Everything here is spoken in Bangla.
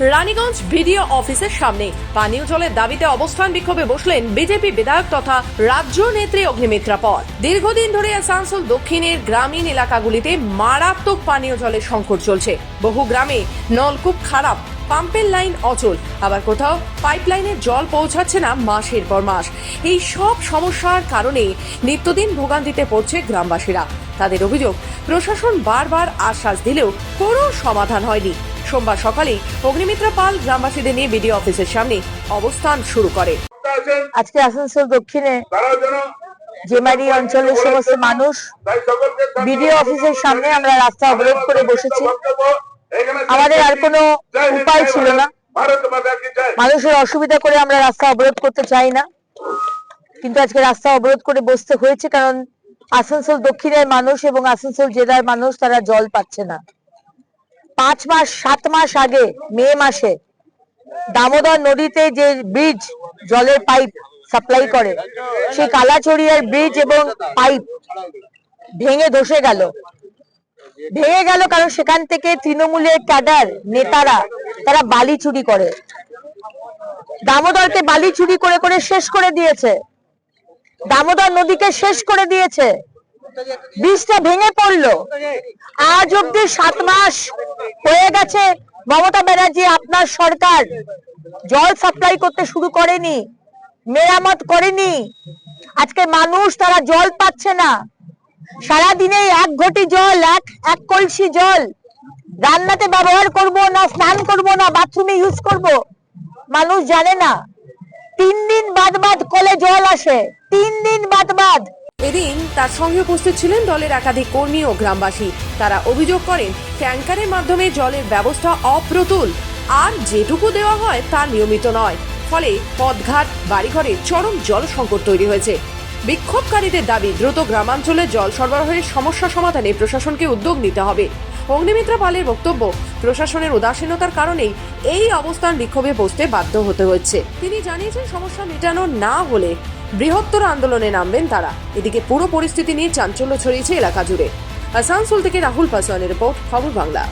রানীগঞ্জ বিডিও অফিসের সামনে। পানীয় জলের দাবিতে অবস্থান বিক্ষোভে বসলেন বিজেপি বিধায়ক তথা রাজ্য নেত্রী অগ্নিমিত্রা পল। দীর্ঘদিন ধরে আসানসোল দক্ষিণের গ্রামীণ এলাকাগুলিতে মারাত্মক পানীয় জলের সংকট চলছে। বহু গ্রামে নলকূপ খারাপ, পাম্পের লাইন অচল, আবার কোথাও পাইপলাইনের জল পৌঁছাচ্ছে না মাসের পর মাস। এই সব সমস্যার কারণে নিত্যদিন ভোগান্তিতে পড়ছে গ্রামবাসীরা। তাদের অভিযোগ, প্রশাসন বারবার আশ্বাস দিলেও কোনো সমাধান হয়নি। সোমবার সকালে অগ্নিমিত্রা পাল গ্রামবাসীদের নিয়ে বিডিও অফিসের সামনে অবস্থান শুরু করে। আজকে আসানসোল দক্ষিণে জেমারি অঞ্চলের সমস্ত মানুষ বিডিও অফিসের সামনে আমরা রাস্তা অবরোধ করে বসেছি। আমাদের আর কোনো উপায় ছিল না। মানুষের অসুবিধা করে আমরা রাস্তা অবরোধ করতে চাই না। কিন্তু আজকে রাস্তা অবরোধ করে বসতে হয়েছে কারণ আসানসোল দক্ষিণের মানুষ এবং আসানসোল জেলার মানুষ তারা জল পাচ্ছে না। পাঁচ মাস, সাত মাস আগে, মে মাসে, দামোদর নদীতে যে ব্রিজ জলের পাইপ সাপ্লাই করে, সেই কালাচড়িয়ার ব্রিজ এবং পাইপ ভেঙে ধসে গেল। ভেঙে গেল কারণ সেখান থেকে তৃণমূলের ক্যাডার নেতারা, তারা বালি চুরি করে। দামোদরকে বালি চুরি করে করে শেষ করে দিয়েছে। দামোদর নদীকে শেষ করে দিয়েছে। ব্রিজটা ভেঙে পড়ল। আজ অব্দি সাত মাস হয়ে গেছে মমতা ব্যানার্জি আপনার সরকার জল সাপ্লাই করতে শুরু করেনি, মেরামত করেনি। আজকে মানুষ তারা জল পাচ্ছে না। সারাদিনে এক ঘটি জল, এক এক কলসি জল। রান্নাতে ব্যবহার করব না, স্নান করব না, বাথরুমে ইউজ করব, মানুষ জানে না। তিন দিন বাদ বাদ কলে জল আসে, তিন দিন বাদ বাদ এদিন তার সঙ্গে উপস্থিত ছিলেন দলের একাধিক কর্মী ও গ্রামবাসী। তারা অভিযোগ করেন, ট্যাঙ্কারের মাধ্যমে জলের ব্যবস্থা অপ্রতুল। আর যেটুকু দেওয়া হয় তা নিয়মিত নয়। ফলে পথঘাট বাড়িঘরে চরম জল সংকট তৈরি হয়েছে। বিক্ষোভকারীদের দাবি, দ্রুত গ্রামাঞ্চলে জল সরবরাহের সমস্যা সমাধানে প্রশাসনকে উদ্যোগ নিতে হবে। অগ্নিমিত্রা পালের বক্তব্য, প্রশাসনের উদাসীনতার কারণেই এই অবস্থান বিক্ষোভে বসতে বাধ্য হতে হচ্ছে। তিনি জানিয়েছেন, সমস্যা মেটানো না হলে বৃহত্তর আন্দোলনে নামবেন তারা। এদিকে পুরো পরিস্থিতি নিয়ে চাঞ্চল্য ছড়িয়েছে এলাকা জুড়ে। আসানসোল থেকে রাহুল পাসওয়ানের রিপোর্ট, খবর বাংলা।